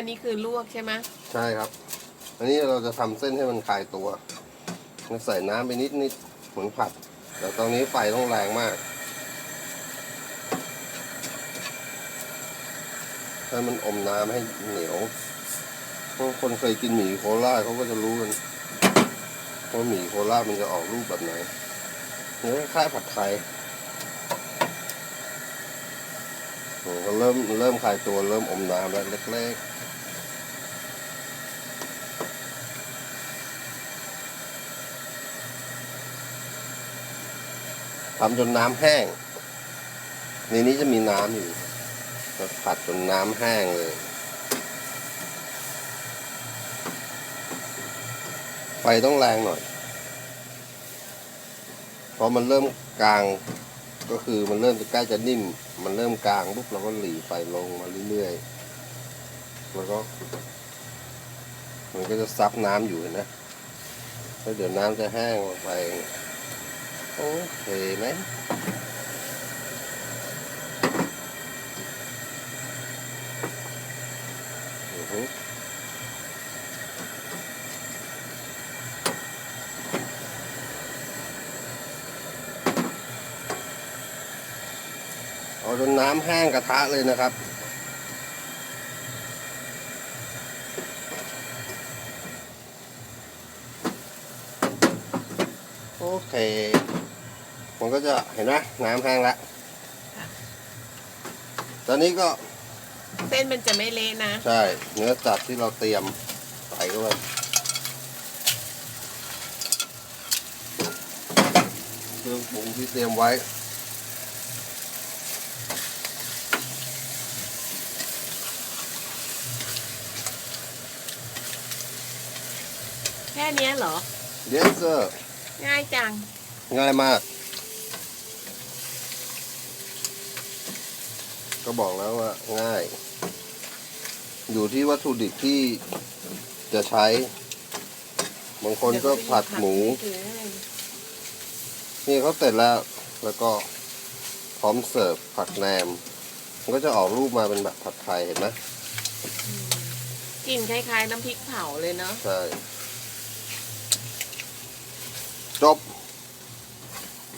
อันนี้คือลวกใช่ไหมใช่ครับ อันนี้เราจะทำเส้นให้มันคลายตัวเราใส่น้ำไปนิดนิดๆเหมือนผัด แต่ตอนนี้ไฟต้องแรงมาก ให้มันอมน้ำให้เหนียวเพราะคนเคยกินหมี่โคราชเขาก็จะรู้กันว่าหมี่โคราชมันจะออกรูปแบบไหนเนื้อคล้ายๆผัดไทยโอ้ก็เริ่มเริ่มคลายตัวเริ่มอมน้ำแล้วเล็กๆ ทำจนน้ำแห้ง ในนี้จะมีน้ำอยู่ผัดจนน้ำแห้งเลย ไฟต้องแรงหน่อย พอมันเริ่มกลางก็คือมันเริ่มจะใกล้จะนิ่ม มันเริ่มกลางปุ๊บเราก็หลีไฟลงมาเรื่อยๆ แล้วก็ มันก็จะซับน้ำอยู่นะแล้วเดี๋ยวน้ำจะแห้งลงไป โอเคไหมเอาจนน้ำแห้งกระทะเลยนะครับโอเค มันก็จะเห็นไหมน้ำแห้งแล้วตอนนี้ก็เส้นมันจะไม่เละนะ ใช่ เนื้อสัตว์ที่เราเตรียมใส่เข้าไปเครื่องปรุงที่เตรียมไว้แค่เนี้ยเหรอ yes sir ง่ายจัง ง่ายมาก ก็บอกแล้วว่าง่าย อยู่ที่วัตถุดิบที่จะใช้ บางคนก็ผัดหมู นี่เขาเสร็จแล้ว แล้วก็พร้อมเสิร์ฟผักแหนมมันก็จะออกรูปมาเป็นแบบผัดไทยเห็นไหมกลิ่นคล้ายๆ น้ำพริกเผาเลยเนาะใช่ จบ